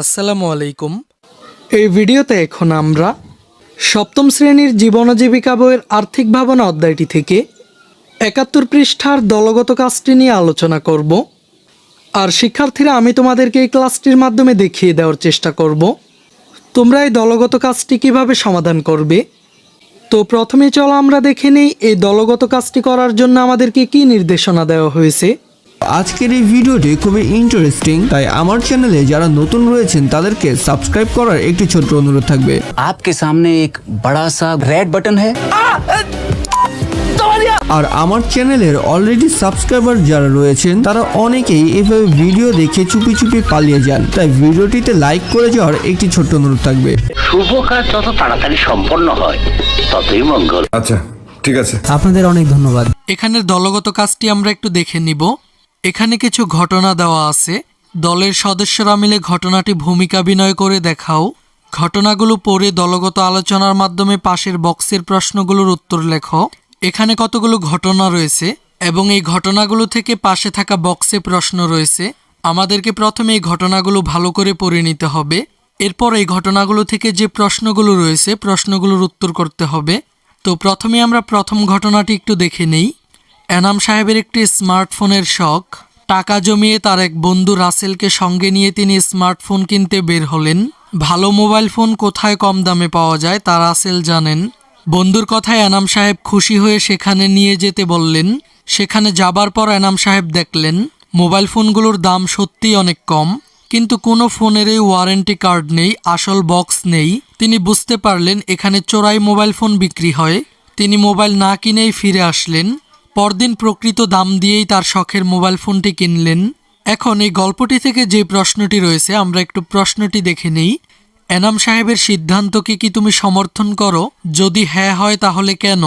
আসসালামু আলাইকুম। এই ভিডিওতে এখন আমরা সপ্তম শ্রেণির জীবন জীবিকা বইয়ের আর্থিক ভাবনা অধ্যায়টি থেকে একাত্তর পৃষ্ঠার দলগত কাজটি নিয়ে আলোচনা করব। আর শিক্ষার্থীরা, আমি তোমাদেরকে এই ক্লাসটির মাধ্যমে দেখিয়ে দেওয়ার চেষ্টা করব। তোমরা এই দলগত কাজটি কীভাবে সমাধান করবে? তো প্রথমে চলো আমরা দেখে নিই, এই দলগত কাজটি করার জন্য আমাদেরকে কি নির্দেশনা দেওয়া হয়েছে। আজকের এই ভিডিওটি খুবই ইন্টারেস্টিং তাই আমার চ্যানেলে যারা নতুন রয়েছেন তাদেরকে সাবস্ক্রাইব করার একটি ছোট্ট অনুরোধ থাকবে आपके सामने एक बड़ा सा रेड बटन है আর আমার চ্যানেলের অলরেডি সাবস্ক্রাইবার যারা রয়েছেন তারা অনেকেই এভাবে ভিডিও দেখে চুপি চুপি পালিয়ে যান তাই ভিডিওটিতে লাইক করে যাওয়ার একটি ছোট্ট অনুরোধ থাকবে শুভ কাজ যত তাড়াতাড়ি সম্পন্ন হয় ততই মঙ্গল আচ্ছা ঠিক আছে আপনাদের অনেক ধন্যবাদ এখানের দলগত কাজটি আমরা একটু দেখে নিব এখানে কিছু ঘটনা দেওয়া আছে। দলের সদস্যরা মিলে ঘটনাটি ভূমিকা বিনয় করে দেখাও। ঘটনাগুলো পড়ে দলগত আলোচনার মাধ্যমে পাশের বক্সের প্রশ্নগুলোর উত্তর লেখো। এখানে কতগুলো ঘটনা রয়েছে এবং এই ঘটনাগুলো থেকে পাশে থাকা বক্সে প্রশ্ন রয়েছে। আমাদেরকে প্রথমে এই ঘটনাগুলো ভালো করে পড়ে নিতে হবে। এরপর এই ঘটনাগুলো থেকে যে প্রশ্নগুলো রয়েছে, প্রশ্নগুলোর উত্তর করতে হবে। তো প্রথমে আমরা প্রথম ঘটনাটি একটু দেখে নেই। এনাম সাহেবের একটি স্মার্টফোনের শখ। টাকা জমিয়ে তার এক বন্ধু রাসেলকে সঙ্গে নিয়ে তিনি স্মার্টফোন কিনতে বের হলেন। ভালো মোবাইল ফোন কোথায় কম দামে পাওয়া যায় তা রাসেল জানেন। বন্ধুর কথায় এনাম সাহেব খুশি হয়ে সেখানে নিয়ে যেতে বললেন। সেখানে যাবার পর এনাম সাহেব দেখলেন, মোবাইল ফোনগুলোর দাম সত্যিই অনেক কম। কিন্তু কোনো ফোনেরই ওয়ারেন্টি কার্ড নেই, আসল বক্স নেই। তিনি বুঝতে পারলেন এখানে চোরাই মোবাইল ফোন বিক্রি হয়। তিনি মোবাইল না কিনেই ফিরে আসলেন। পরদিন প্রকৃত দাম দিয়েই তার শখের মোবাইল ফোনটি কিনলেন। এখন এই গল্পটি থেকে যে প্রশ্নটি রয়েছে আমরা একটু প্রশ্নটি দেখে নেই। এনাম সাহেবের সিদ্ধান্তকে কি তুমি সমর্থন করো? যদি হ্যাঁ হয় তাহলে কেন?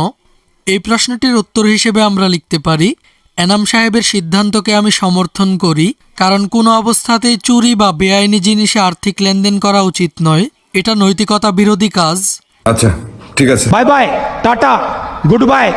এই প্রশ্নটির উত্তর হিসেবে আমরা লিখতে পারি এনাম সাহেবের সিদ্ধান্তকে আমি সমর্থন করি কারণ কোনো অবস্থাতেই চুরি বা বেআইনি জিনিসে আর্থিক লেনদেন করা উচিত নয়। এটা নৈতিকতা বিরোধী কাজ। আচ্ছা ঠিক আছে। Bye bye tata good bye.